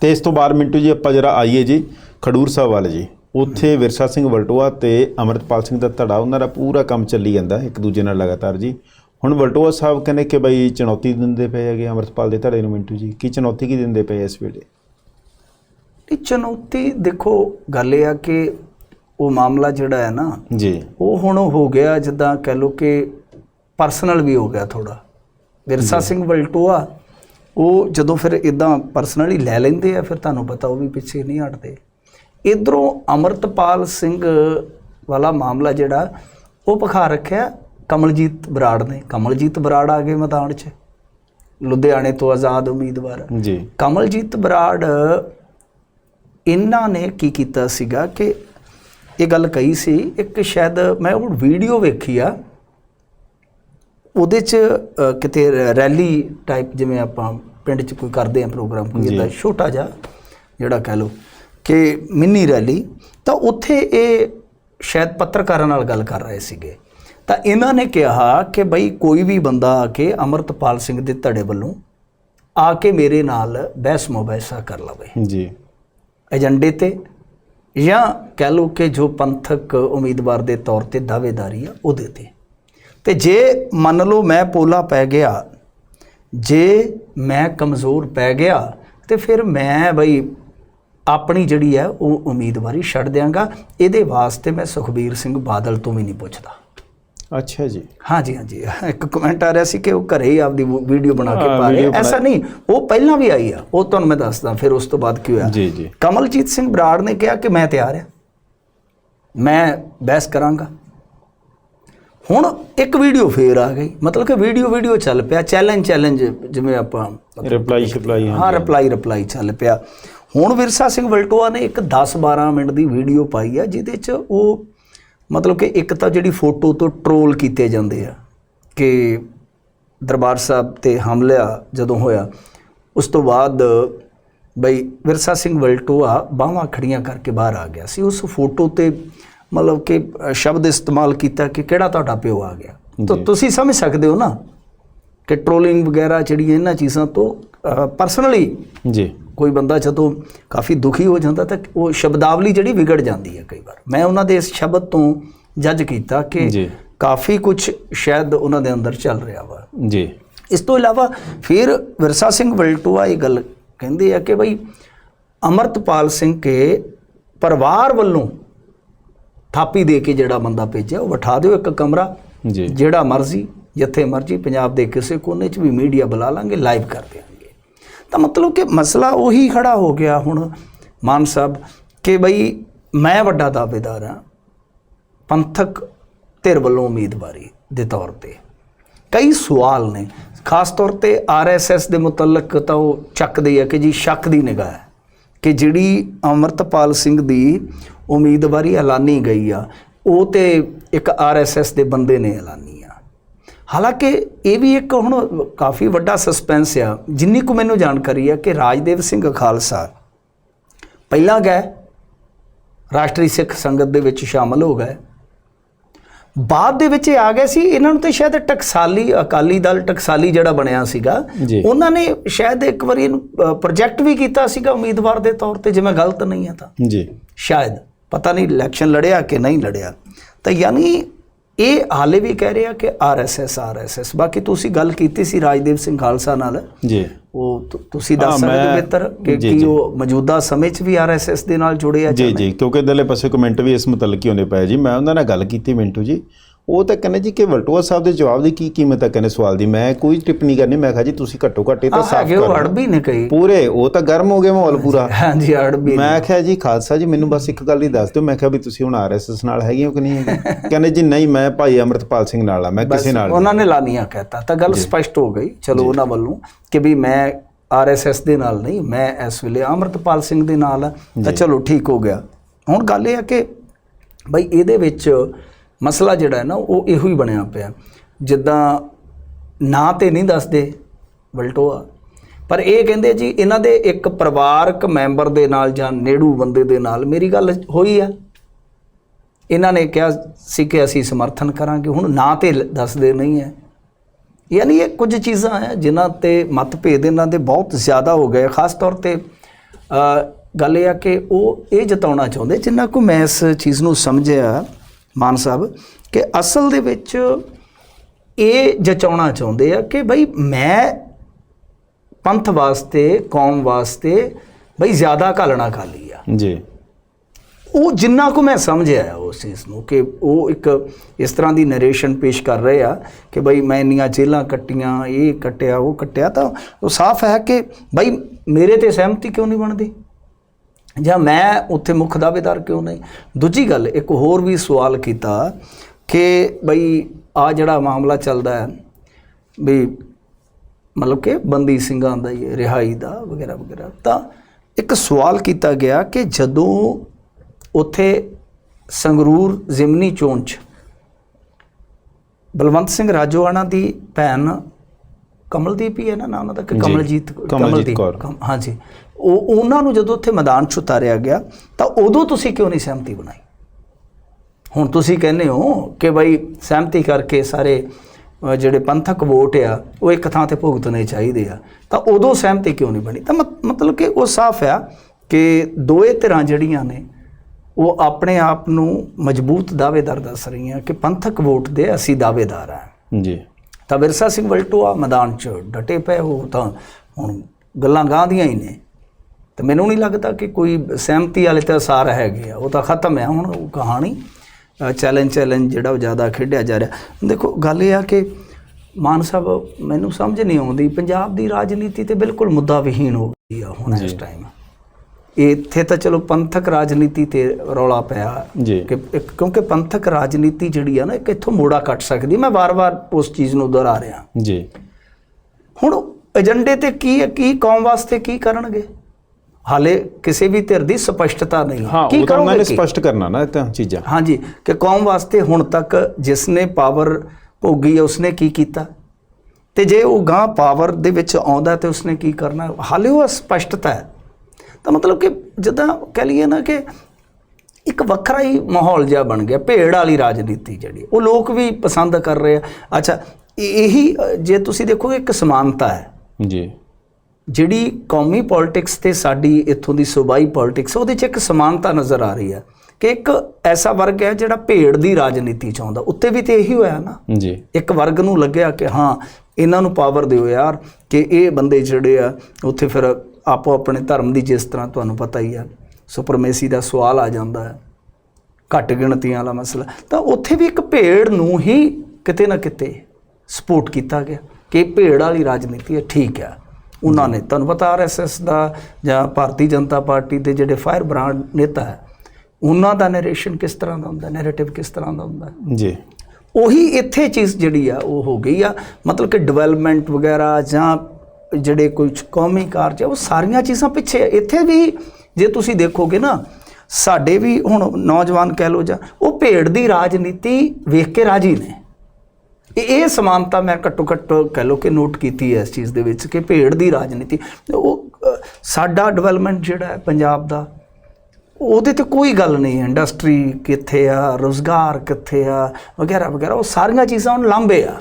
ਤੇ ਇਸ ਤੋਂ ਬਾਅਦ ਮਿੰਟੂ ਜੀ ਆਪਾਂ ਜਰਾ ਆਈਏ ਜੀ ਖਡੂਰ ਸਾਹਿਬ ਵੱਲ ਜੀ। ਉੱਥੇ ਵਿਰਸਾ ਸਿੰਘ ਵਲਟੋਆ ਤੇ ਅਮਰਤਪਾਲ ਸਿੰਘ ਦਾ ਧੜਾ ਉਹਨਾਂ ਦਾ ਪੂਰਾ ਕੰਮ ਚੱਲੀ ਜਾਂਦਾ ਇੱਕ ਦੂਜੇ ਨਾਲ ਲਗਾਤਾਰ ਜੀ। ਹੁਣ ਵਲਟੋਆ ਸਾਹਿਬ ਕਹਿੰਦੇ ਕਿ ਬਈ ਚੁਣੌਤੀ ਦਿੰਦੇ ਪਏ ਹੈਗੇ ਅਮਰਤਪਾਲ ਦੇ ਧੜੇ ਨੂੰ ਮਿੰਟੂ ਜੀ ਕੀ ਚੁਣੌਤੀ ਕੀ ਦਿੰਦੇ ਪਏ ਇਸ ਵੇਲੇ? ਇਹ ਚੁਣੌਤੀ ਦੇਖੋ ਗੱਲ ਇਹ ਆ ਕਿ ਉਹ ਮਾਮਲਾ ਜਿਹੜਾ ਹੈ ਨਾ ਜੀ। ਉਹ ਹੁਣ ਹੋ ਗਿਆ ਜਿੱਦਾਂ ਕਹਿ ਲੋ ਕਿ ਪਰਸਨਲ ਵੀ ਹੋ ਗਿਆ ਥੋੜਾ ਵਿਰਸਾ ਸਿੰਘ ਵਲਟੋਆ ਉਹ ਜਦੋਂ ਫਿਰ ਇਦਾਂ ਪਰਸਨਲੀ ਲੈ ਲੈਂਦੇ ਆ ਫਿਰ ਤੁਹਾਨੂੰ ਪਤਾ ਉਹ ਵੀ ਪਿੱਛੇ ਨਹੀਂ ਹਟਦੇ। ਇਧਰੋਂ ਅਮਰਤਪਾਲ ਸਿੰਘ ਵਾਲਾ ਮਾਮਲਾ ਜਿਹੜਾ ਉਹ ਪਖਾ ਰੱਖਿਆ ਕਮਲਜੀਤ ਬਰਾੜ ਨੇ। ਕਮਲਜੀਤ ਬਰਾੜ ਆ ਗਏ ਮੈਦਾਨ 'ਚ ਲੁਧਿਆਣੇ ਤੋਂ ਆਜ਼ਾਦ ਉਮੀਦਵਾਰ। ਜੀ। ਕਮਲਜੀਤ ਬਰਾੜ ਇਹਨਾਂ ਨੇ ਕੀ ਕੀਤਾ ਸੀਗਾ ਕਿ ਇਹ ਗੱਲ ਕਹੀ ਸੀ ਇੱਕ ਸ਼ਾਇਦ ਮੈਂ ਉਹ ਵੀਡੀਓ ਵੇਖੀ ਆ ਉਹਦੇ ਚ ਕਿਤੇ ਰੈਲੀ ਟਾਈਪ ਜਿਵੇਂ ਆਪਾਂ ਪਿੰਡ ਚ ਕੋਈ ਕਰਦੇ ਆ ਪ੍ਰੋਗਰਾਮ ਕੋਈ। ਇਦਾਂ ਛੋਟਾ ਜਿਹਾ ਜਿਹੜਾ ਕਹਿ ਲਓ ਕਿ ਮਿੰਨੀ ਰੈਲੀ ਤਾਂ ਉੱਥੇ ਇਹ ਸ਼ਾਇਦ ਪੱਤਰਕਾਰਾਂ ਨਾਲ ਗੱਲ ਕਰ ਰਹੇ ਸੀਗੇ। ਤਾਂ ਇਹਨਾਂ ਨੇ ਕਿਹਾ ਕਿ ਬਈ ਕੋਈ ਵੀ ਬੰਦਾ ਆ ਕੇ ਅਮਰਤਪਾਲ ਸਿੰਘ ਦੇ ਧੜੇ ਵੱਲੋਂ ਆ ਕੇ ਮੇਰੇ ਨਾਲ ਬਹਿਸ ਮੁਬਾਹਿਸਾ ਕਰ ਲਵੇ। ਜੀ। ਏਜੰਡੇ ਤੇ ਜਾਂ ਕਹਿ ਲਓ ਕਿ ਜੋ ਪੰਥਕ ਉਮੀਦਵਾਰ ਦੇ ਤੌਰ ਤੇ ਦਾਅਵੇਦਾਰੀ ਆ ਉਹਦੇ ਤੇ। ਤੇ ਜੇ ਮੰਨ ਲਓ ਮੈਂ ਪੋਲਾ ਪੈ ਗਿਆ ਜੇ ਮੈਂ ਕਮਜ਼ੋਰ ਪੈ ਗਿਆ ਤੇ ਫਿਰ ਮੈਂ ਬਈ ਆਪਣੀ ਜਿਹੜੀ ਹੈ ਉਹ ਉਮੀਦਵਾਰੀ ਛੱਡ ਦਿਆਂਗਾ। ਇਹਦੇ ਵਾਸਤੇ ਮੈਂ ਸੁਖਬੀਰ ਸਿੰਘ ਬਾਦਲ ਤੋਂ ਵੀ ਨਹੀਂ ਪੁੱਛਦਾ। ਅੱਛਾ ਜੀ। ਹਾਂਜੀ ਹਾਂਜੀ। ਇੱਕ ਕਮੈਂਟ ਆ ਰਿਹਾ ਸੀ ਕਿ ਉਹ ਘਰੇ ਹੀ ਆਪਦੀ ਵੀਡੀਓ ਬਣਾ ਕੇ ਹਾਂ, ਪਾ ਰਹੇ। ਐਸਾ ਨਹੀਂ ਉਹ ਪਹਿਲਾਂ ਵੀ ਆਈ ਆ। ਉਹ ਤੁਹਾਨੂੰ ਮੈਂ ਦੱਸਦਾ ਫਿਰ ਉਸ ਤੋਂ ਬਾਅਦ ਕੀ ਹੋਇਆ? ਜੀ ਜੀ। ਕਮਲਜੀਤ ਸਿੰਘ ਬਰਾੜ ਨੇ ਕਿਹਾ ਕਿ ਮੈਂ ਤਿਆਰ ਹਾਂ ਮੈਂ ਬਹਿਸ ਕਰਾਂਗਾ। ਹੁਣ ਇੱਕ ਵੀਡੀਓ ਫੇਰ ਆ ਗਈ। ਮਤਲਬ ਕਿ ਵੀਡੀਓ ਵੀਡੀਓ ਚੱਲ ਪਿਆ। ਚੈਲੰਜ ਚੈਲੰਜ ਜਿਵੇਂ ਆਪਾਂ ਰਿਪਲਾਈ ਸ਼ਿਪਲਾਈ ਹਾਂ ਰਿਪਲਾਈ ਰਿਪਲਾਈ ਚੱਲ ਪਿਆ। ਹੁਣ ਵਿਰਸਾ ਸਿੰਘ ਵਲਟੋਆ ਨੇ ਇੱਕ 10-12 ਮਿੰਟ ਦੀ ਵੀਡੀਓ ਪਾਈ ਆ ਜਿਹਦੇ 'ਚ ਉਹ ਮਤਲਬ ਕਿ ਇੱਕ ਤਾਂ ਜਿਹੜੀ ਫੋਟੋ ਤੋਂ ਟਰੋਲ ਕੀਤੇ ਜਾਂਦੇ ਆ ਕਿ ਦਰਬਾਰ ਸਾਹਿਬ ਤੇ ਹਮਲਾ ਜਦੋਂ ਹੋਇਆ ਉਸ ਤੋਂ ਬਾਅਦ ਬਈ ਵਿਰਸਾ ਸਿੰਘ ਵਲਟੋਆ ਬਾਹਾਂ ਖੜੀਆਂ ਕਰਕੇ ਬਾਹਰ ਆ ਗਿਆ ਸੀ। ਉਸ ਫੋਟੋ ਤੇ ਮਤਲਬ ਕਿ ਸ਼ਬਦ ਇਸਤੇਮਾਲ ਕੀਤਾ ਕਿ ਕਿਹੜਾ ਤੁਹਾਡਾ ਪਿਓ ਆ ਗਿਆ। ਤਾਂ। ਤੁਸੀਂ ਸਮਝ ਸਕਦੇ ਹੋ ਨਾ ਕਿ ਟ੍ਰੋਲਿੰਗ ਵਗੈਰਾ ਜਿਹੜੀਆਂ ਇਹਨਾਂ ਚੀਜ਼ਾਂ ਤੋਂ ਪਰਸਨਲੀ ਜੀ। ਕੋਈ ਬੰਦਾ ਜਦੋਂ ਕਾਫੀ ਦੁਖੀ ਹੋ ਜਾਂਦਾ ਤਾਂ ਉਹ ਸ਼ਬਦਾਵਲੀ ਜਿਹੜੀ ਵਿਗੜ ਜਾਂਦੀ ਹੈ ਕਈ ਵਾਰ। ਮੈਂ ਉਹਨਾਂ ਦੇ ਇਸ ਸ਼ਬਦ ਤੋਂ ਜੱਜ ਕੀਤਾ ਕਿ। ਕਾਫੀ ਕੁਝ ਸ਼ਾਇਦ ਉਹਨਾਂ ਦੇ ਅੰਦਰ ਚੱਲ ਰਿਹਾ ਵਾ। ਜੀ। ਇਸ ਤੋਂ ਇਲਾਵਾ ਫਿਰ ਵਿਰਸਾ ਸਿੰਘ ਵਲਟੋਆ ਇਹ ਗੱਲ ਕਹਿੰਦੇ ਆ ਕਿ ਬਈ ਅਮਰਤਪਾਲ ਸਿੰਘ ਕੇ ਪਰਿਵਾਰ ਵੱਲੋਂ ਥਾਪੀ ਦੇ ਕੇ ਜਿਹੜਾ ਬੰਦਾ ਭੇਜਿਆ ਉਹ ਬਿਠਾ ਦਿਓ ਇੱਕ ਕਮਰਾ ਜੀ। ਜਿਹੜਾ ਮਰਜ਼ੀ ਜਿੱਥੇ ਮਰਜ਼ੀ ਪੰਜਾਬ ਦੇ ਕਿਸੇ ਕੋਨੇ 'ਚ ਵੀ ਮੀਡੀਆ ਬੁਲਾ ਲਾਂਗੇ ਲਾਈਵ ਕਰ ਦਿਆਂਗੇ। ਤਾਂ ਮਤਲਬ ਕਿ ਮਸਲਾ ਉਹੀ ਖੜਾ ਹੋ ਗਿਆ ਹੁਣ ਮਾਨ ਸਾਹਿਬ ਕਿ ਬਈ ਮੈਂ ਵੱਡਾ ਦਾਅਵੇਦਾਰ ਹਾਂ ਪੰਥਕ ਧਿਰ ਵੱਲੋਂ ਉਮੀਦਵਾਰੀ ਦੇ ਤੌਰ ਤੇ। ਕਈ ਸਵਾਲ ਨੇ ਖਾਸ ਤੌਰ ਤੇ ਆਰਐਸਐਸ ਦੇ ਮੁਤਲਕ ਤਾਂ ਉਹ ਚੱਕਦੀ ਹੈ ਕਿ ਜੀ ਸ਼ੱਕ ਦੀ ਨਿਗਾਹ ਹੈ। ਕਿ ਜਿਹੜੀ ਅਮਰਤਪਾਲ ਸਿੰਘ ਦੀ ਉਮੀਦਵਾਰੀ ਐਲਾਨੀ ਗਈ ਆ, ਉਹ ਤੇ ਇੱਕ ਆਰਐਸਐਸ ਦੇ ਬੰਦੇ ਨੇ ਐਲਾਨੀ ਆ। ਹਾਲਾਂਕਿ ਇਹ ਵੀ ਇੱਕ ਹੁਣ ਕਾਫੀ ਵੱਡਾ ਸਸਪੈਂਸ ਆ, ਜਿੰਨੀ ਕੁ ਮੈਨੂੰ ਜਾਣਕਾਰੀ ਆ ਕਿ ਰਾਜਦੇਵ ਸਿੰਘ ਖਾਲਸਾ ਪਹਿਲਾਂ ਗਏ, ਰਾਸ਼ਟਰੀ ਸਿੱਖ ਸੰਗਤ ਦੇ ਵਿੱਚ ਸ਼ਾਮਲ ਹੋ ਗਏ ਬਾਅਦ ਦੇ ਵਿੱਚ ਇਹ ਆ ਗਏ ਸੀ ਇਹਨਾਂ ਨੂੰ ਤੇ ਸ਼ਾਇਦ ਟਕਸਾਲੀ ਅਕਾਲੀ ਦਲ ਟਕਸਾਲੀ ਜਿਹੜਾ ਬਣਿਆ ਸੀਗਾ। ਉਹਨਾਂ ਨੇ ਸ਼ਾਇਦ ਇੱਕ ਵਾਰੀ ਇਹਨੂੰ ਪ੍ਰੋਜੈਕਟ ਵੀ ਕੀਤਾ ਸੀਗਾ ਉਮੀਦਵਾਰ ਦੇ ਤੌਰ ਤੇ ਜੇ ਮੈਂ ਗਲਤ ਨਹੀਂ ਆ ਤਾਂ। ਜੀ। ਸ਼ਾਇਦ ਪਤਾ ਨਹੀਂ ਇਲੈਕਸ਼ਨ ਲੜਿਆ ਕਿ ਨਹੀਂ ਲੜਿਆ। ਤਾਂ ਯਾਨੀ ਇਹ ਹਾਲੇ ਵੀ ਕਹਿ ਰਿਹਾ ਕਿ ਆਰਐਸਐਸ ਆਰਐਸਐਸ ਬਾਕੀ ਤੁਸੀਂ ਗੱਲ ਕੀਤੀ ਸੀ ਰਾਜਦੇਵ ਸਿੰਘ ਖਾਲਸਾ ਨਾਲ। ਜੀ। ਉਹ ਤੁਸੀਂ ਦੱਸ ਸਕਦੇ ਹੋ ਬਿਹਤਰ ਕਿ ਕੀ। ਉਹ ਮੌਜੂਦਾ ਸਮੇਂ 'ਚ ਵੀ ਆਰਐਸਐਸ ਦੇ ਨਾਲ ਜੁੜੇ ਆ ਜੀ ਜੀ ਕਿਉਂਕਿ ਇਧਰਲੇ ਪਾਸੇ ਕਮੈਂਟ ਵੀ ਇਸ ਮੁਤਲਕ ਹੀ ਹੁੰਦੇ ਪਏ ਜੀ। ਮੈਂ ਉਹਨਾਂ ਨਾਲ ਗੱਲ ਕੀਤੀ ਮਿੰਟੂ ਜੀ। ਉਹ ਤਾਂ ਕਹਿੰਦੇ ਜੀ ਕਿ ਵਲਟੋਆ ਸਾਹਿਬ ਦੇ ਜਵਾਬ ਦੀ ਕੀ ਕੀਮਤ ਹੈ ਕਹਿੰਦੇ ਸਵਾਲ ਦੀ। ਮੈਂ ਕੋਈ ਟਿੱਪਣੀ ਕਰਨੀ ਮੈਂ ਕਿਹਾ ਜੀ ਤੁਸੀਂ ਘੱਟੋ ਘੱਟ ਇਹ ਤਾਂ ਸਾਫ਼ ਹੈਗੇ ਉਹ ਕਰੋ। ਅੜਬੀ ਨੇ ਕਈ। ਪੂਰੇ ਉਹ ਤਾਂ ਗਰਮ ਹੋ ਗਿਆ ਮਾਹੌਲ ਪੂਰਾ। ਹਾਂਜੀ ਅੜਬੀ। ਮੈਂ ਕਿਹਾ ਜੀ ਖਾਲਸਾ ਜੀ ਮੈਨੂੰ ਬਸ ਇੱਕ ਗੱਲ ਹੀ ਦੱਸ ਦਿਓ। ਮੈਂ ਕਿਹਾ ਵੀ ਤੁਸੀਂ ਹੁਣ ਆਰਐਸਐਸ ਨਾਲ ਹੈਗੇ ਹੋ ਕਿ ਨਹੀਂ ਹੈਗੇ? ਕਹਿੰਦੇ ਜੀ ਨਹੀਂ ਮੈਂ ਭਾਈ ਅਮਰਤਪਾਲ ਸਿੰਘ ਨਾਲ ਆ ਮੈਂ ਕਿਸੇ ਨਾਲ। ਉਹਨਾਂ ਨੇ ਲਾਨੀਆਂ ਕਹਿਤਾ। ਤਾਂ ਗੱਲ ਸਪਸ਼ਟ ਹੋ ਗਈ ਚਲੋ ਉਹਨਾਂ ਵੱਲੋਂ ਕਿ ਵੀ ਮੈਂ ਆਰਐਸਐਸ ਦੇ ਨਾਲ ਨਹੀਂ ਮੈਂ ਇਸ ਵੇਲੇ ਅਮਰਤਪਾਲ ਸਿੰਘ ਦੇ ਨਾਲ ਆ। ਤਾਂ ਚਲੋ ਠੀਕ ਹੋ ਗਿਆ। ਹੁਣ ਗੱਲ ਇਹ ਆ ਕਿ ਬਈ ਇਹਦੇ ਵਿੱਚ ਮਸਲਾ ਜਿਹੜਾ ਹੈ ਨਾ, ਉਹ ਇਹੋ ਹੀ ਬਣਿਆ ਪਿਆ। ਜਿੱਦਾਂ ਨਾਂ ਤੇ ਨਹੀਂ ਦੱਸਦੇ ਬਲਟੋਆ ਪਰ ਇਹ ਕਹਿੰਦੇ ਜੀ, ਇਹਨਾਂ ਦੇ ਇੱਕ ਪਰਿਵਾਰਕ ਮੈਂਬਰ ਦੇ ਨਾਲ ਜਾਂ ਨੇੜੂ ਬੰਦੇ ਦੇ ਨਾਲ ਮੇਰੀ ਗੱਲ ਹੋਈ ਆ। ਇਹਨਾਂ ਨੇ ਕਿਹਾ ਸੀ ਕਿ ਅਸੀਂ ਸਮਰਥਨ ਕਰਾਂਗੇ। ਹੁਣ ਨਾਂ ਤੇ ਲ- ਦੱਸਦੇ ਨਹੀਂ ਹੈ। ਯਾਨੀ ਇਹ ਕੁਝ ਚੀਜ਼ਾਂ ਹੈ ਜਿਨ੍ਹਾਂ ਤੇ ਮਤਭੇਦ ਇਹਨਾਂ ਦੇ ਬਹੁਤ ਜ਼ਿਆਦਾ ਹੋ ਗਏ। ਖਾਸ ਤੌਰ ਤੇ ਗੱਲ ਇਹ ਆ ਕਿ ਉਹ ਇਹ ਜਤਾਉਣਾ ਚਾਹੁੰਦੇ, ਜਿੰਨਾ ਕੋ ਮੈਂ ਇਸ ਚੀਜ਼ ਨੂੰ ਸਮਝਿਆ ਮਾਨ ਸਾਹਿਬ ਕਿ ਅਸਲ ਦੇ ਵਿੱਚ ਇਹ ਜਚਾਉਣਾ ਚਾਹੁੰਦੇ ਆ ਕਿ ਬਈ ਮੈਂ ਪੰਥ ਵਾਸਤੇ ਕੌਮ ਵਾਸਤੇ ਬਈ ਜ਼ਿਆਦਾ ਘਾਲਣਾ ਖਾਲੀ ਆ। ਜੀ। ਉਹ ਜਿੰਨਾ ਕੁ ਮੈਂ ਸਮਝਿਆ ਉਸ ਚੀਜ਼ ਨੂੰ ਕਿ ਉਹ ਇੱਕ ਇਸ ਤਰ੍ਹਾਂ ਦੀ ਨਰੇਸ਼ਨ ਪੇਸ਼ ਕਰ ਰਹੇ ਆ ਕਿ ਬਈ ਮੈਂ ਇੰਨੀਆਂ ਜੇਲਾਂ ਕੱਟੀਆਂ ਇਹ ਕੱਟਿਆ ਉਹ ਕੱਟਿਆ ਤਾਂ ਉਹ ਸਾਫ਼ ਹੈ ਕਿ ਬਈ ਮੇਰੇ ਤੇ ਸਹਿਮਤੀ ਕਿਉਂ ਨਹੀਂ ਬਣਦੀ? ਜਾਂ ਮੈਂ ਉੱਥੇ ਮੁੱਖ ਦਾਅਵੇਦਾਰ ਕਿਉਂ ਨਹੀਂ ਦੂਜੀ ਗੱਲ ਇੱਕ ਹੋਰ ਵੀ ਸਵਾਲ ਕੀਤਾ ਕਿ ਬਈ ਆ ਜਿਹੜਾ ਮਾਮਲਾ ਚੱਲਦਾ ਹੈ ਵੀ ਮਤਲਬ ਕਿ ਬੰਦੀ ਸਿੰਘਾਂ ਦਾ ਹੀ ਹੈ, ਰਿਹਾਈ ਦਾ ਵਗੈਰਾ ਵਗੈਰਾ ਤਾਂ ਇੱਕ ਸਵਾਲ ਕੀਤਾ ਗਿਆ ਕਿ ਜਦੋਂ ਉੱਥੇ ਸੰਗਰੂਰ ਜ਼ਿਮਨੀ ਚੋਣ 'ਚ ਬਲਵੰਤ ਸਿੰਘ ਰਾਜੋਆਣਾ ਦੀ ਭੈਣ ਕਮਲਦੀਪ ਹੀ ਹੈ ਨਾ ਨਾਮ ਉਹਦਾ ਕਮਲਜੀਤ ਕਮਲਜੀਤ ਕੌਰ। ਕਮ- ਹਾਂਜੀ ਉਹ ਉਹਨਾਂ ਨੂੰ ਜਦੋਂ ਉੱਥੇ ਮੈਦਾਨ 'ਚ ਉਤਾਰਿਆ ਗਿਆ ਤਾਂ ਉਦੋਂ ਤੁਸੀਂ ਕਿਉਂ ਨਹੀਂ ਸਹਿਮਤੀ ਬਣਾਈ? ਹੁਣ ਤੁਸੀਂ ਕਹਿੰਦੇ ਹੋ ਕਿ ਬਈ ਸਹਿਮਤੀ ਕਰਕੇ ਸਾਰੇ ਜਿਹੜੇ ਪੰਥਕ ਵੋਟ ਆ ਉਹ ਇੱਕ ਥਾਂ ਤੇ ਭੁਗਤਣੇ ਚਾਹੀਦੇ ਆ। ਤਾਂ ਉਦੋਂ ਸਹਿਮਤੀ ਕਿਉਂ ਨਹੀਂ ਬਣੀ? ਤਾਂ ਮਤ- ਮਤਲਬ ਕਿ ਉਹ ਸਾਫ਼ ਆ ਕਿ ਦੋਏ ਧਿਰਾਂ ਜਿਹੜੀਆਂ ਨੇ ਉਹ ਆਪਣੇ ਆਪ ਨੂੰ ਮਜ਼ਬੂਤ ਦਾਅਵੇਦਾਰ ਦੱਸ ਰਹੀਆਂ ਕਿ ਪੰਥਕ ਵੋਟ ਦੇ ਅਸੀਂ ਦਾਅਵੇਦਾਰ ਆ। ਜੀ। ਤਾਂ ਵਿਰਸਾ ਸਿੰਘ ਵਲਟੋਆ ਮੈਦਾਨ 'ਚ ਡਟੇ ਪਏ ਹੋ ਤਾਂ ਹੁਣ ਗੱਲਾਂ ਗਾਂ ਦੀਆਂ ਹੀ ਨੇ। ਤੇ ਮੈਨੂੰ ਨਹੀਂ ਲੱਗਦਾ ਕਿ ਕੋਈ ਸਹਿਮਤੀ ਵਾਲੇ ਤਾਂ ਸਾਰ ਹੈਗੇ ਆ। ਉਹ ਤਾਂ ਖਤਮ ਹੈ ਹੁਣ ਉਹ ਕਹਾਣੀ ਚੈਲੰਜ ਚੈਲੰਜ ਜਿਹੜਾ ਉਹ ਜ਼ਿਆਦਾ ਖੇਡਿਆ ਜਾ ਰਿਹਾ। ਦੇਖੋ ਗੱਲ ਇਹ ਆ ਕਿ ਮਾਨ ਸਾਹਿਬ ਮੈਨੂੰ ਸਮਝ ਨਹੀਂ ਆਉਂਦੀ। ਪੰਜਾਬ ਦੀ ਰਾਜਨੀਤੀ ਤੇ ਬਿਲਕੁਲ ਮੁੱਦਾ ਵਿਹੀਨ ਹੋ ਗਈ ਆ ਹੁਣ ਇਸ ਟਾਈਮ ਇੱਥੇ ਤਾਂ ਚਲੋ ਪੰਥਕ ਰਾਜਨੀਤੀ ਤੇ ਰੌਲਾ ਪਿਆ ਕਿ ਇੱਕ- ਕਿਉਂਕਿ ਪੰਥਕ ਰਾਜਨੀਤੀ ਜਿਹੜੀ ਆ ਨਾ ਇੱਕ ਇੱਥੋਂ ਮੋੜਾ ਕੱਟ ਸਕਦੀ। ਮੈਂ ਵਾਰ-ਵਾਰ ਉਸ ਚੀਜ਼ ਨੂੰ ਦੁਹਰਾ ਰਿਹਾ। ਜੀ। ਹੁਣ ਏਜੰਡੇ ਤੇ ਕੀ ਹੈ ਕੀ ਕੌਮ ਵਾਸਤੇ ਕੀ ਕਰਨਗੇ? ਹਾਲੇ ਕਿਸੇ ਵੀ ਧਿਰ ਦੀ ਸਪਸ਼ਟਤਾ ਨਹੀਂ। ਹੈ। ਕੀ ਉਹ ਤਾਂ ਉਹਨਾਂ ਨੇ ਕੀ? ਸਪਸ਼ਟ ਕਰਨਾ ਨਾ ਇਹ ਤਾਂ ਚੀਜ਼ਾਂ। ਹਾਂਜੀ ਕਿ ਕੌਮ ਵਾਸਤੇ ਹੁਣ ਤੱਕ ਜਿਸ ਨੇ ਪਾਵਰ ਭੋਗੀ ਹੈ ਉਸਨੇ ਕੀ ਕੀਤਾ? ਤੇ ਜੇ ਉਹ ਗਾਂ ਪਾਵਰ ਦੇ ਵਿੱਚ ਆਉਂਦਾ ਤੇ ਉਸਨੇ ਕੀ ਕਰਨਾ? ਹਾਲੇ ਉਹ ਸਪਸ਼ਟਤਾ ਹੈ। ਤਾਂ ਮਤਲਬ ਕਿ ਜਿੱਦਾਂ ਕਹ ਲਈਏ ਨਾ ਕਿ ਇੱਕ ਵੱਖਰਾ ਹੀ ਮਾਹੌਲ ਜਿਹਾ ਬਣ ਗਿਆ ਭੇੜ ਵਾਲੀ ਰਾਜਨੀਤੀ ਜਿਹੜੀ। ਉਹ ਲੋਕ ਵੀ ਪਸੰਦ ਕਰ ਰਹੇ ਆ। ਅੱਛਾ ਇਹ- ਜੇ ਤੁਸੀਂ ਦੇਖੋ ਇੱਕ ਸਮਾਨਤਾ ਹੈ। ਜੀ। ਜਿਹੜੀ ਕੌਮੀ ਪੋਲਿਟਿਕਸ ਤੇ ਸਾਡੀ ਇੱਥੋਂ ਦੀ ਸੂਬਾਈ ਪੋਲਿਟਿਕਸ ਉਹਦੇ 'ਚ ਇੱਕ ਸਮਾਨਤਾ ਨਜ਼ਰ ਆ ਰਹੀ ਹੈ ਕਿ ਇੱਕ ਐਸਾ ਵਰਗ ਹੈ ਜਿਹੜਾ ਭੇੜ ਦੀ ਰਾਜਨੀਤੀ ਚਾਹੁੰਦਾ ਉੱਤੇ ਵੀ ਤੇ ਇਹੀ ਹੋਇਆ ਨਾ। ਜੀ। ਇੱਕ ਵਰਗ ਨੂੰ ਲੱਗਿਆ ਕਿ ਹਾਂ ਇਹਨਾਂ ਨੂੰ ਪਾਵਰ ਦਿਓ ਯਾਰ ਕਿ ਇਹ ਬੰਦੇ ਜਿਹੜੇ ਆ ਉੱਥੇ ਫਿਰ ਆਪੋ ਆਪਣੇ ਧਰਮ ਦੀ ਜਿਸ ਤਰ੍ਹਾਂ ਤੁਹਾਨੂੰ ਪਤਾ ਹੀ ਆ ਸੁਪਰਮੇਸੀ ਦਾ ਸਵਾਲ ਆ ਜਾਂਦਾ ਹੈ ਘੱਟ ਗਿਣਤੀਆਂ ਵਾਲਾ ਮਸਲਾ। ਤਾਂ ਉੱਥੇ ਵੀ ਇੱਕ ਭੇੜ ਨੂੰ ਹੀ ਕਿਤੇ ਨਾ ਕਿਤੇ ਸਪੋਰਟ ਕੀਤਾ ਗਿਆ ਕਿ ਭੇੜ ਵਾਲੀ ਰਾਜਨੀਤੀ ਹੈ ਠੀਕ ਹੈ ਉਹਨਾਂ ਨੇ। ਤੁਹਾਨੂੰ ਪਤਾ ਆਰਐਸਐਸ ਦਾ ਜਾਂ ਭਾਰਤੀ ਜਨਤਾ ਪਾਰਟੀ ਦੇ ਜਿਹੜੇ ਫਾਇਰ ਬ੍ਰਾਂਡ ਨੇਤਾ ਹੈ ਉਹਨਾਂ ਦਾ ਨਰੇਸ਼ਨ ਕਿਸ ਤਰ੍ਹਾਂ ਦਾ ਹੁੰਦਾ ਨੈਰੇਟਿਵ ਕਿਸ ਤਰ੍ਹਾਂ ਦਾ ਹੁੰਦਾ ਜੀ। ਉਹੀ ਇੱਥੇ ਚੀਜ਼ ਜਿਹੜੀ ਆ ਉਹ ਹੋ ਗਈ ਆ। ਮਤਲਬ ਕਿ ਡਿਵੈਲਪਮੈਂਟ ਵਗੈਰਾ ਜਾਂ ਜਿਹੜੇ ਕੁਝ ਕੌਮੀ ਕਾਰਜ ਆ ਉਹ ਸਾਰੀਆਂ ਚੀਜ਼ਾਂ ਪਿੱਛੇ ਆ। ਇੱਥੇ ਵੀ ਜੇ ਤੁਸੀਂ ਦੇਖੋਗੇ ਨਾ ਸਾਡੇ ਵੀ ਹੁਣ ਨੌਜਵਾਨ ਕਹਿ ਲੋ ਜਾਂ ਉਹ ਭੇਡ ਦੀ ਰਾਜਨੀਤੀ ਵੇਖ ਕੇ ਰਾਜੀ ਨੇ। ਇਹ ਇਹ ਸਮਾਨਤਾ ਮੈਂ ਘੱਟੋ ਘੱਟ ਕਹਿ ਲੋ ਕਿ ਨੋਟ ਕੀਤੀ ਹੈ ਇਸ ਚੀਜ਼ ਦੇ ਵਿੱਚ ਕਿ ਭੇੜ ਦੀ ਰਾਜਨੀਤੀ। ਉਹ ਸਾਡਾ ਡਿਵੈਲਪਮੈਂਟ ਜਿਹੜਾ ਹੈ ਪੰਜਾਬ ਦਾ, ਉਹਦੇ ਤੇ ਕੋਈ ਗੱਲ ਨਹੀਂ ਇੰਡਸਟਰੀ ਕਿੱਥੇ ਆ, ਰੋਜ਼ਗਾਰ ਕਿੱਥੇ ਆ, ਵਗੈਰਾ ਵਗੈਰਾ, ਉਹ ਸਾਰੀਆਂ ਚੀਜ਼ਾਂ ਹੁਣ ਲਾਂਬੇ ਆ।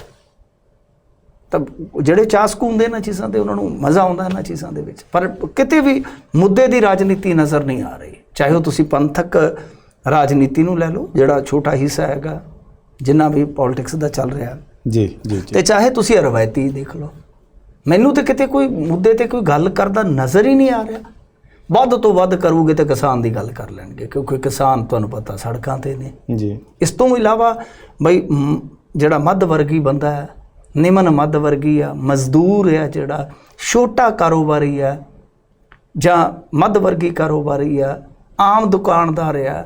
ਤਾਂ ਜਿਹੜੇ ਚਾਸਕੂ ਹੁੰਦੇ ਇਹਨਾਂ ਚੀਜ਼ਾਂ ਤੇ, ਉਹਨਾਂ ਨੂੰ ਮਜ਼ਾ ਆਉਂਦਾ ਇਹਨਾਂ ਚੀਜ਼ਾਂ ਦੇ ਵਿੱਚ। ਪਰ ਕਿਤੇ ਵੀ ਮੁੱਦੇ ਦੀ ਰਾਜਨੀਤੀ ਨਜ਼ਰ ਨਹੀਂ ਆ ਰਹੀ। ਚਾਹੇ ਉਹ ਤੁਸੀਂ ਪੰਥਕ ਰਾਜਨੀਤੀ ਨੂੰ ਲੈ ਲਓ, ਜਿਹੜਾ ਛੋਟਾ ਹਿੱਸਾ ਹੈਗਾ ਜਿੰਨਾ ਵੀ ਪੋਲਿਟਿਕਸ ਦਾ ਚੱਲ ਰਿਹਾ। ਜੀ ਜੀ ਤੇ ਚਾਹੇ ਤੁਸੀਂ ਰਵਾਇਤੀ ਦੇਖ ਲਓ ਮੈਨੂੰ ਤੇ ਕਿਤੇ ਕੋਈ ਮੁੱਦੇ ਤੇ ਕੋਈ ਗੱਲ ਕਰਦਾ ਨਜ਼ਰ ਹੀ ਨਹੀਂ ਆ ਰਿਹਾ। ਵੱਧ ਤੋਂ ਵੱਧ ਕਰੂਗੇ ਤੇ ਕਿਸਾਨ ਦੀ ਗੱਲ ਕਰ ਲੈਣਗੇ ਕਿਉਂਕਿ ਕਿਸਾਨ ਤੁਹਾਨੂੰ ਪਤਾ ਸੜਕਾਂ ਤੇ ਨੇ। ਜੀ। ਇਸ ਤੋਂ ਇਲਾਵਾ ਬਈ ਜਿਹੜਾ ਮੱਧ ਵਰਗੀ ਬੰਦਾ ਹੈ ਨਿਮਨ ਮੱਧ ਵਰਗੀ ਆ ਮਜ਼ਦੂਰ ਹੈ ਜਿਹੜਾ ਛੋਟਾ ਕਾਰੋਬਾਰੀ ਆ ਜਾਂ ਮੱਧ ਵਰਗੀ ਕਾਰੋਬਾਰੀ ਆ ਆਮ ਦੁਕਾਨਦਾਰ ਆ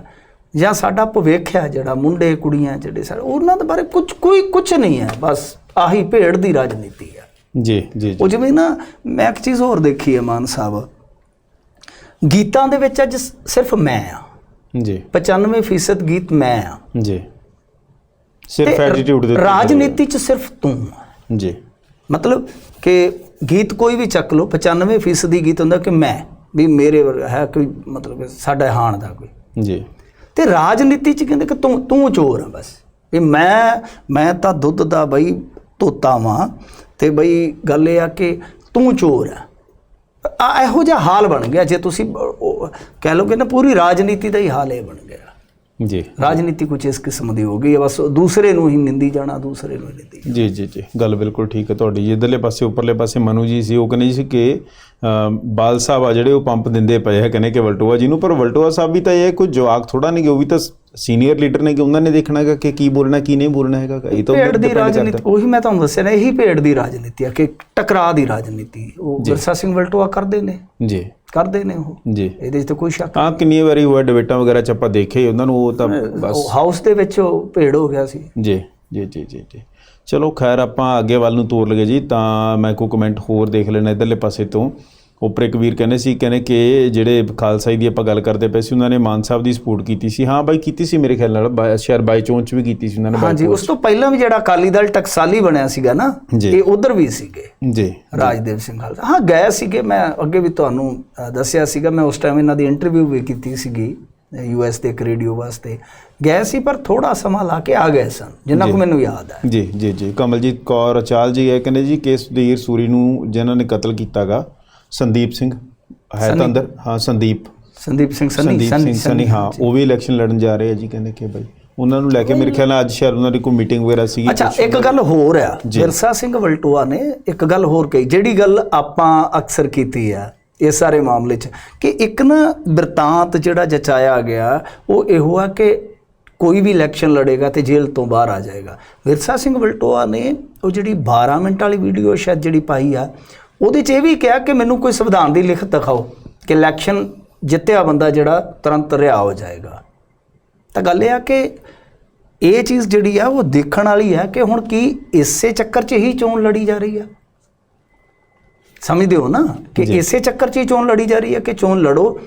ਜਾਂ ਸਾਡਾ ਭਵਿੱਖ ਹੈ ਜਿਹੜਾ ਮੁੰਡੇ ਕੁੜੀਆਂ ਜਿਹੜੇ ਸਾਡੇ ਉਹਨਾਂ ਦੇ ਬਾਰੇ ਕੁਝ ਕੋਈ ਕੁਝ ਨਹੀਂ ਹੈ ਬਸ ਆਹੀ ਭੇੜ ਦੀ ਰਾਜਨੀਤੀ ਹੈ। ਜੀ ਜੀ ਉਹ ਜਿਵੇਂ ਨਾ ਮੈਂ ਇੱਕ ਚੀਜ਼ ਹੋਰ ਦੇਖੀ ਹੈ ਮਾਨ ਸਾਹਿਬ। ਗੀਤਾਂ ਦੇ ਵਿੱਚ ਅੱਜ ਸਿਰਫ ਮੈਂ ਆ ਜੀ। 95% ਗੀਤ ਮੈਂ ਆ ਜੀ। ਸਿਰਫ ਐਟੀਟਿਊਡ ਦੇ ਰਾਜਨੀਤੀ ਚ ਸਿਰਫ ਤੂੰ। ਜੀ। ਮਤਲਬ ਕਿ ਗੀਤ ਕੋਈ ਵੀ ਚੱਕ ਲਓ 95% ਦੀ ਗੀਤ ਹੁੰਦਾ ਕਿ ਮੈਂ ਵੀ ਮੇਰੇ ਵਰਗਾ ਹੈ ਕੋਈ ਮਤਲਬ ਸਾਡਾ ਹਾਣ ਦਾ ਕੋਈ। ਜੀ। ਤੇ ਰਾਜਨੀਤੀ ਚ ਕਹਿੰਦੇ ਕਿ ਤੂੰ ਤੂੰ ਚੋਰ ਆ ਬਸ। ਵੀ ਮੈਂ ਮੈਂ ਤਾਂ ਦੁੱਧ ਦਾ ਬਈ ਤੋਤਾ ਵਾਂ ਤੇ ਬਈ ਗੱਲ ਇਹ ਆ ਕਿ ਤੂੰ ਚੋਰ ਆ। ਆ, ਇਹੋ ਜਿਹਾ ਹਾਲ ਬਣ ਗਿਆ ਜੇ ਤੁਸੀਂ ਉਹ, ਕਹਿ ਲਓਗੇ ਨਾ ਪੂਰੀ ਰਾਜਨੀਤੀ ਦਾ ਹੀ ਹਾਲ ਇਹ ਬਣ ਗਿਆ। ਜੀ। ਰਾਜਨੀਤੀ ਕੁਝ ਇਸ ਕਿਸਮ ਦੀ ਹੋ ਗਈ ਹੈ ਬਸ ਦੂਸਰੇ ਨੂੰ ਹੀ ਨਿੰਦੀ ਜਾਣਾ ਦੂਸਰੇ ਨੂੰ ਨਿੰਦੀ ਜੀ ਜੀ ਜੀ ਗੱਲ ਬਿਲਕੁਲ ਠੀਕ ਹੈ ਤੁਹਾਡੀ ਇਧਰਲੇ ਪਾਸੇ ਉੱਪਰਲੇ ਪਾਸੇ ਮਨੂ ਜੀ ਸੀ ਉਹ ਕਹਿੰਦੇ ਸੀ ਕਿ ਬਾਲ ਸਾਹਿਬ ਆ ਜਿਹੜੇ ਉਹ ਪੰਪ ਦਿੰਦੇ ਪਏ ਹੈ ਕਹਿੰਦੇ ਕਿ ਵਲਟੋਆ ਜੀ ਨੂੰ ਪਰ ਵਲਟੋਆ ਸਾਹਿਬ ਵੀ ਤਾਂ ਇਹ ਕੋਈ ਜਵਾਕ ਥੋੜਾ ਨਹੀਂ ਕਿ ਉਹ ਵੀ ਤਾਂ ਸੀਨੀਅਰ ਲੀਡਰ ਨੇ ਕਿ ਉਹਨਾਂ ਨੇ ਦੇਖਣਾ ਹੈਗਾ ਕਿ ਕੀ ਬੋਲਣਾ ਕੀ ਨਹੀਂ ਬੋਲਣਾ ਹੈਗਾ ਇਹ ਤਾਂ ਭੇਡ ਦੀ ਰਾਜਨੀਤੀ। ਉਹੀ ਮੈਂ ਤੁਹਾਨੂੰ ਦੱਸਿਆ ਨਾ ਇਹੀ ਭੇਡ ਦੀ ਰਾਜਨੀਤੀ ਆ ਕਿ ਟਕਰਾਅ ਦੀ ਰਾਜਨੀਤੀ। ਉਹ ਵਿਰਸਾ ਸਿੰਘ ਵਲਟੋਆ ਕਰਦੇ ਨੇ। ਜੀ। ਕਰਦੇ ਨੇ ਉਹ। ਜੀ। ਇਹਦੇ 'ਚ ਤਾਂ ਕੋਈ ਸ਼ੱਕ ਹਾਂ ਕਿੰਨੀ ਵਾਰੀ ਹੋਇਆ ਡਿਬੇਟਾਂ ਵਗੈਰਾ ਚ ਆਪਾਂ ਦੇਖੇ ਉਹਨਾਂ ਨੂੰ ਉਹ ਤਾਂ ਬਸ। ਹਾਊਸ ਦੇ ਵਿੱਚ ਉਹ ਭੇਡ ਹੋ ਗਿਆ ਸੀ। ਜੀ ਜੀ ਜੀ ਜੀ ਜੀ। ਚਲੋ ਖੈਰ ਆਪਾਂ ਅੱਗੇ ਵੱਲ ਨੂੰ ਤੋਰ ਲਗੇ ਜੀ ਤਾਂ ਮੈਂ ਕੋਈ ਕਮੈਂਟ ਹੋਰ ਦੇਖ ਲੈਣਾ ਇਧਰਲੇ ਪਾਸੇ ਤੋਂ। ਉੱਪਰ ਇੱਕ ਵੀਰ ਕਹਿੰਦੇ ਸੀ ਕਹਿੰਦੇ ਕਿ ਜਿਹੜੇ ਖਾਲਸਾਈ ਦੀ ਆਪਾਂ ਗੱਲ ਕਰਦੇ ਪਏ ਸੀ ਉਹਨਾਂ ਨੇ ਮਾਨ ਸਾਹਿਬ ਦੀ ਸਪੋਰਟ ਕੀਤੀ ਸੀ। ਹਾਂ ਬਾਈ ਕੀਤੀ ਸੀ ਮੇਰੇ ਖਿਆਲ ਨਾਲ ਸ਼ਾਇਦ ਬਾਈ ਚੋਂ ਚ ਵੀ ਕੀਤੀ ਸੀ ਉਹਨਾਂ ਨੇ ਹਾਂਜੀ ਉਸ ਤੋਂ ਪਹਿਲਾਂ ਵੀ ਜਿਹੜਾ ਅਕਾਲੀ ਦਲ ਟਕਸਾਲੀ ਬਣਿਆ ਸੀਗਾ ਨਾ। ਇਹ ਉਧਰ ਵੀ ਸੀਗੇ। ਜੀ ਰਾਜਦੇਵ ਸਿੰਘ ਖਾਲਸਾ। ਹਾਂ ਗਏ ਸੀਗੇ ਮੈਂ ਅੱਗੇ ਵੀ ਤੁਹਾਨੂੰ ਦੱਸਿਆ ਸੀਗਾ ਮੈਂ ਉਸ ਟਾਈਮ ਇਹਨਾਂ ਦੀ ਇੰਟਰਵਿਊ ਵੀ ਕੀਤੀ ਸੀਗੀ ਯੂਐਸ ਦੇ ਇੱਕ ਰੇਡੀਓ ਵਾਸਤੇ। ਗਏ ਸੀ ਪਰ ਥੋੜਾ ਸਮਾਂ ਲਾ ਕੇ ਆ ਗਏ ਸਨ ਜਿੰਨਾ ਕੁ ਮੈਨੂੰ ਯਾਦ ਹੈ। ਜੀ ਜੀ ਜੀ। ਕਮਲਜੀਤ ਕੌਰ ਅਚਾਲ ਜੀ ਇਹ ਕਹਿੰਦੇ ਜੀ ਕਿ ਸੁਧੀਰ ਸੂਰੀ ਨੂੰ ਜਿਨ੍ਹਾਂ ਨੇ ਕਤਲ ਕੀਤਾਗਾ ਸੰਦੀਪ ਸਿੰਘ ਹੈ ਤਾਂ ਅੰਦਰ ਹਾਂ ਸੰਦੀਪ। ਸੰਦੀਪ ਸਿੰਘ ਸੰਨੀ ਸੰਦੀਪ ਸਿੰਘ ਸਨੀ ਹਾਂ ਉਹ ਵੀ ਇਲੈਕਸ਼ਨ ਲੜਨ ਜਾ ਰਹੇ ਆ ਜੀ ਕਹਿੰਦੇ ਕਿ ਬਾਈ ਉਹਨਾਂ ਨੂੰ ਲੈ ਕੇ ਮੇਰੇ ਖਿਆਲ ਨਾਲ ਅੱਜ ਸ਼ਾਇਦ ਉਹਨਾਂ ਦੀ ਕੋਈ ਮੀਟਿੰਗ ਵਗੈਰਾ ਸੀਗੀ ਅੱਛਾ ਇੱਕ ਗੱਲ ਹੋਰ ਆ ਵਿਰਸਾ ਸਿੰਘ ਵਲਟੋਆ ਨੇ ਇੱਕ ਗੱਲ ਹੋਰ ਕਹੀ ਜਿਹੜੀ ਗੱਲ ਆਪਾਂ ਅਕਸਰ ਕੀਤੀ ਆ ਇਸ ਸਾਰੇ ਮਾਮਲੇ 'ਚ ਕਿ ਇੱਕ ਨਾ ਬਿਰਤਾਂਤ ਜਿਹੜਾ ਜਚਾਇਆ ਗਿਆ ਉਹ ਇਹੋ ਆ ਕਿ ਕੋਈ ਵੀ ਇਲੈਕਸ਼ਨ ਲੜੇਗਾ ਤੇ ਜੇਲ੍ਹ ਤੋਂ ਬਾਹਰ ਆ ਜਾਏਗਾ। ਵਿਰਸਾ ਸਿੰਘ ਵਲਟੋਆ ਨੇ ਉਹ ਜਿਹੜੀ 12 ਮਿੰਟ ਵਾਲੀ ਵੀਡੀਓ ਸ਼ਾਇਦ ਜਿਹੜੀ ਪਾਈ ਆ ਉਹਦੇ 'ਚ ਇਹ ਵੀ ਕਿਹਾ ਕਿ ਮੈਨੂੰ ਕੋਈ ਸੰਵਿਧਾਨ ਦੀ ਲਿਖਤ ਦਿਖਾਓ ਕਿ ਇਲੈਕਸ਼ਨ ਜਿੱਤਿਆ ਬੰਦਾ ਜਿਹੜਾ ਤੁਰੰਤ ਰਿਹਾ ਹੋ ਜਾਏਗਾ। ਤਾਂ ਗੱਲ ਇਹ ਆ ਕਿ ਇਹ ਚੀਜ਼ ਜਿਹੜੀ ਆ ਉਹ ਦੇਖਣ ਵਾਲੀ ਹੈ ਕਿ ਹੁਣ ਕੀ ਇਸੇ ਚੱਕਰ 'ਚ ਹੀ ਚੋਣ ਲੜੀ ਜਾ ਰਹੀ ਆ। ਸਮਝਦੇ ਹੋ ਨਾ ਕਿ ਇਸੇ ਚੱਕਰ 'ਚ ਹੀ ਚੋਣ ਲੜੀ ਜਾ ਰਹੀ ਹੈ ਕਿ ਚੋਣ ਲੜੋ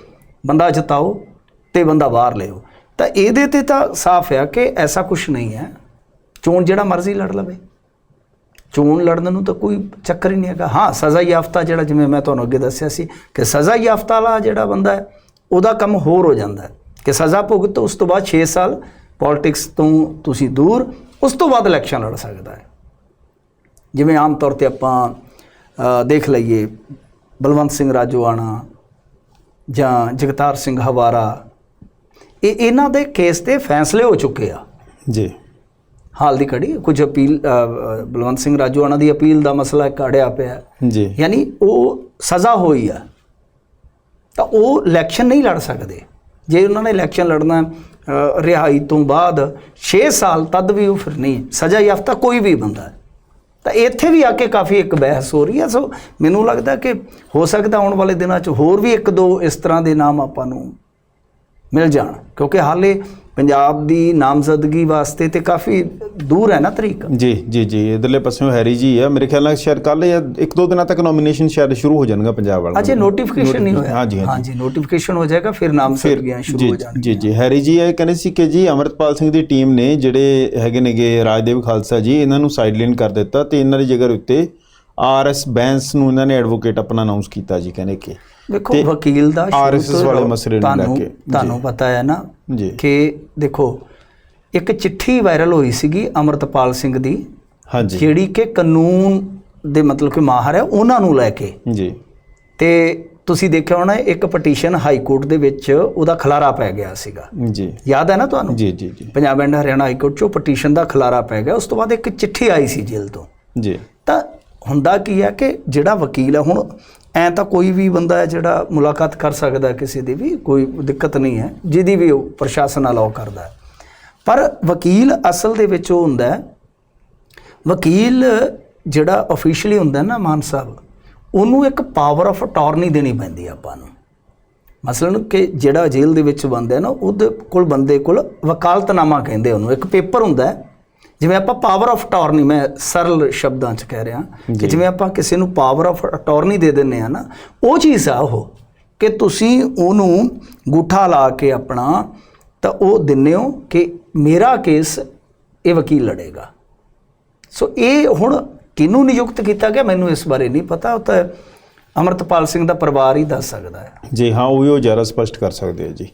ਬੰਦਾ ਜਿਤਾਓ ਤੇ ਬੰਦਾ ਬਾਹਰ ਲਿਓ ਤਾਂ ਇਹਦੇ ਤੇ ਤਾਂ ਸਾਫ਼ ਹੈ ਕਿ ਐਸਾ ਕੁਝ ਨਹੀਂ ਹੈ। ਚੋਣ ਜਿਹੜਾ ਮਰਜ਼ੀ ਲੜ ਲਵੇ। ਚੋਣ ਲੜਨ ਨੂੰ ਤਾਂ ਕੋਈ ਚੱਕਰ ਹੀ ਨਹੀਂ ਹੈਗਾ। ਹਾਂ, ਸਜ਼ਾ ਯਾਫਤਾ ਜਿਹੜਾ ਜਿਵੇਂ ਮੈਂ ਤੁਹਾਨੂੰ ਅੱਗੇ ਦੱਸਿਆ ਸੀ ਕਿ ਸਜ਼ਾ ਯਾਫਤਾ ਵਾਲਾ ਜਿਹੜਾ ਬੰਦਾ ਹੈ, ਉਹਦਾ ਕੰਮ ਹੋਰ ਹੋ ਜਾਂਦਾ ਹੈ ਕਿ ਸਜ਼ਾ ਭੁਗਤ ਉਸ ਤੋਂ ਬਾਅਦ 6 ਸਾਲ ਪੋਲਿਟਿਕਸ ਤੋਂ ਤੁਸੀਂ ਦੂਰ, ਉਸ ਤੋਂ ਬਾਅਦ ਇਲੈਕਸ਼ਨ ਲੜ ਸਕਦਾ ਹੈ। ਜਿਵੇਂ ਆਮ ਤੌਰ ਤੇ ਆਪਾਂ ਦੇਖ ਲਈਏ ਬਲਵੰਤ ਸਿੰਘ ਰਾਜੋਆਣਾ ਜਾਂ ਜਗਤਾਰ ਸਿੰਘ ਹਵਾਰਾ, ਇਹ ਇਹਨਾਂ ਦੇ ਕੇਸ ਤੇ ਫੈਸਲੇ ਹੋ ਚੁੱਕੇ ਆ। ਜੀ। ਹਾਲ ਦੀ ਘੜੀ ਕੁਝ ਅਪੀਲ ਬਲਵੰਤ ਸਿੰਘ ਰਾਜੋਆਣਾ ਦੀ ਅਪੀਲ ਦਾ ਮਸਲਾ ਇੱਕ ਅੜਿਆ ਪਿਆ ਜੀ। ਯਾਨੀ ਉਹ ਸਜ਼ਾ ਹੋਈ ਆ ਤਾਂ ਉਹ ਇਲੈਕਸ਼ਨ ਨਹੀਂ ਲੜ ਸਕਦੇ। ਜੇ ਉਹਨਾਂ ਨੇ ਇਲੈਕਸ਼ਨ ਲੜਨਾ ਰਿਹਾਈ ਤੋਂ ਬਾਅਦ 6 ਸਾਲ ਤੱਦ ਵੀ ਉਹ ਫਿਰ ਨਹੀਂ ਸਜ਼ਾ ਯਾਫਤਾ ਕੋਈ ਵੀ ਬੰਦਾ ਤਾਂ ਇੱਥੇ ਵੀ ਆ ਕੇ ਕਾਫੀ ਇੱਕ ਬਹਿਸ ਹੋ ਰਹੀ ਹੈ। ਸੋ ਮੈਨੂੰ ਲੱਗਦਾ ਕਿ ਹੋ ਸਕਦਾ ਆਉਣ ਵਾਲੇ ਦਿਨਾਂ 'ਚ ਹੋਰ ਵੀ ਇੱਕ ਦੋ ਇਸ ਤਰ੍ਹਾਂ ਦੇ ਨਾਮ ਆਪਾਂ ਨੂੰ ਮਿਲ ਜਾਣ ਕਿਉਂਕਿ ਹਾਲੇ ਪੰਜਾਬ ਦੀ ਨਾਮਜ਼ਦਗੀ ਵਾਸਤੇ ਤੇ ਕਾਫੀ ਦੂਰ ਹੈ ਨਾ ਤਰੀਕ? ਜੀ ਜੀ ਜੀ ਇਧਰਲੇ ਪਾਸਿਓਂ ਹੈਰੀ ਜੀ ਆ ਮੇਰੇ ਖਿਆਲ ਨਾਲ ਸ਼ਾਇਦ ਕੱਲ ਜਾਂ ਇੱਕ ਦੋ ਦਿਨਾਂ ਤੱਕ ਨੋਮੀਨੇਸ਼ਨ ਸ਼ਾਇਦ ਸ਼ੁਰੂ ਹੋ ਜਾਣਗਾ ਪੰਜਾਬ ਵਾਲਾ ਅਜੇ ਨੋਟੀਫਿਕੇਸ਼ਨ ਨਹੀਂ ਹੋਇਆ? ਹਾਂਜੀ ਹਾਂਜੀ। ਹਾਂਜੀ ਨੋਟੀਫਿਕੇਸ਼ਨ ਹੋ ਜਾਏਗਾ ਫਿਰ ਨਾਮਜ਼ਦਗੀਆਂ ਸ਼ੁਰੂ ਜੀ ਹੋ ਜਾਣਗੀਆਂ। ਜੀ। ਜੀ ਹੈਰੀ ਜੀ ਇਹ ਕਹਿੰਦੇ ਸੀ ਕਿ ਜੀ ਅਮਰਤਪਾਲ ਸਿੰਘ ਦੀ ਟੀਮ ਨੇ ਜਿਹੜੇ ਹੈਗੇ ਨੇਗੇ ਰਾਜਦੇਵ ਖਾਲਸਾ ਜੀ ਇਹਨਾਂ ਨੂੰ ਸਾਈਡਲਾਈਨ ਕਰ ਦਿੱਤਾ ਤੇ ਇਹਨਾਂ ਦੀ ਜਗ੍ਹਾ ਉੱਤੇ ਆਰਐਸ ਬੈਂਸ ਨੂੰ ਇਹਨਾਂ ਨੇ ਐਡਵੋਕੇਟ ਆਪਣਾ ਅਨਾਉਂਸ ਕੀਤਾ ਜੀ ਕਹਿੰਦੇ ਕਿ ਦੇਖੋ ਵਕੀਲ ਦਾ ਤੋਂ ਵਾਲੇ ਮਸਲੇ ਨੂੰ ਲੈ ਕੇ, ਤੁਹਾਨੂੰ ਪਤਾ ਹੈ ਨਾ ਜੀ। ਕਿ ਦੇਖੋ ਇੱਕ ਚਿੱਠੀ ਵਾਇਰਲ ਹੋਈ ਸੀਗੀ ਅਮਰਤਪਾਲ ਸਿੰਘ ਦੀ ਹਾਂਜੀ। ਜਿਹੜੀ ਕਿ ਕਾਨੂੰਨ ਦੇ ਮਤਲਬ ਕਿ ਮਾਹਰ ਹੈ ਉਹਨਾਂ ਨੂੰ ਲੈ ਕੇ। ਜੀ। ਤੇ ਤੁਸੀਂ ਦੇਖਿਆ ਹੋਣਾ ਇੱਕ ਪਟੀਸ਼ਨ ਹਾਈ ਕੋਰਟ ਦੇ ਵਿੱਚ ਉਹਦਾ ਖਲਾਰਾ ਪੈ ਗਿਆ ਸੀਗਾ। ਜੀ। ਯਾਦ ਹੈ ਨਾ ਤੁਹਾਨੂੰ? ਜੀ ਜੀ ਜੀ। Punjab and Haryana high court 'ਚੋਂ ਪਟੀਸ਼ਨ ਦਾ ਖਲਾਰਾ ਪੈ ਗਿਆ ਉਸ ਤੋਂ ਬਾਅਦ ਇੱਕ ਚਿੱਠੀ ਆਈ ਸੀ ਜੇਲ੍ਹ ਤੋਂ। ਜੀ। ਤਾਂ ਹੁੰਦਾ ਕੀ ਹੈ ਕਿ ਜਿਹੜਾ ਵਕੀਲ ਹੈ ਹੁਣ, ਐ ਤਾਂ ਕੋਈ ਵੀ ਬੰਦਾ ਹੈ ਜਿਹੜਾ ਮੁਲਾਕਾਤ ਕਰ ਸਕਦਾ ਕਿਸੇ ਦੀ ਵੀ, ਕੋਈ ਦਿੱਕਤ ਨਹੀਂ ਹੈ, ਜਿਹਦੀ ਵੀ ਉਹ ਪ੍ਰਸ਼ਾਸਨ ਅਲਾਉ ਕਰਦਾ ਹੈ। ਪਰ ਵਕੀਲ ਅਸਲ ਦੇ ਵਿੱਚ ਉਹ ਹੁੰਦਾ ਹੈ, ਵਕੀਲ ਜਿਹੜਾ ਅਫੀਸ਼ੀਅਲੀ ਹੁੰਦਾ ਨਾ ਮਾਨ ਸਾਹਿਬ, ਉਹਨੂੰ ਇੱਕ ਪਾਵਰ ਆਫ ਅਟਾਰਨੀ ਦੇਣੀ ਪੈਂਦੀ ਆਪਾਂ ਨੂੰ। ਮਸਲਨ ਕਿ ਜਿਹੜਾ ਜੇਲ੍ਹ ਦੇ ਵਿੱਚ ਬੰਦਾ ਹੈ ਨਾ, ਉਹਦੇ ਕੋਲ ਬੰਦੇ ਕੋਲ ਵਕਾਲਤਨਾਮਾ ਕਹਿੰਦੇ ਉਹਨੂੰ, ਇੱਕ ਪੇਪਰ ਹੁੰਦਾ ਹੈ ਜਿਵੇਂ ਆਪਾਂ ਪਾਵਰ ਆਫ ਅਟਾਰਨੀ ਮੈਂ ਸਰਲ ਸ਼ਬਦਾਂ 'ਚ ਕਹਿ ਰਿਹਾ ਕਿ ਜਿਵੇਂ ਆਪਾਂ ਕਿਸੇ ਨੂੰ ਪਾਵਰ ਆਫ ਅਟਾਰਨੀ ਦੇ ਦਿੰਨੇ ਆ ਨਾ ਉਹ ਚੀਜ਼ ਆ ਉਹ ਕਿ ਤੁਸੀਂ ਉਹਨੂੰ ਗੂਠਾ ਲਾ ਕੇ ਆਪਣਾ ਤਾਂ ਉਹ ਦਿੰਨੇ ਹੋ ਕਿ ਮੇਰਾ ਕੇਸ ਇਹ ਵਕੀਲ ਲੜੇਗਾ। ਸੋ ਇਹ ਹੁਣ ਕਿਹਨੂੰ ਨਿਯੁਕਤ ਕੀਤਾ ਗਿਆ ਮੈਨੂੰ ਇਸ ਬਾਰੇ ਨਹੀਂ ਪਤਾ ਉਹ ਤਾਂ ਅਮਰਤਪਾਲ ਸਿੰਘ ਦਾ ਪਰਿਵਾਰ ਹੀ ਦੱਸ ਸਕਦਾ ਹੈ। ਜੀ ਹਾਂ ਉਹ ਵੀ ਉਹ ਜ਼ਿਆਦਾ ਸਪਸ਼ਟ ਕਰ ਸਕਦੇ ਆ ਜੀ।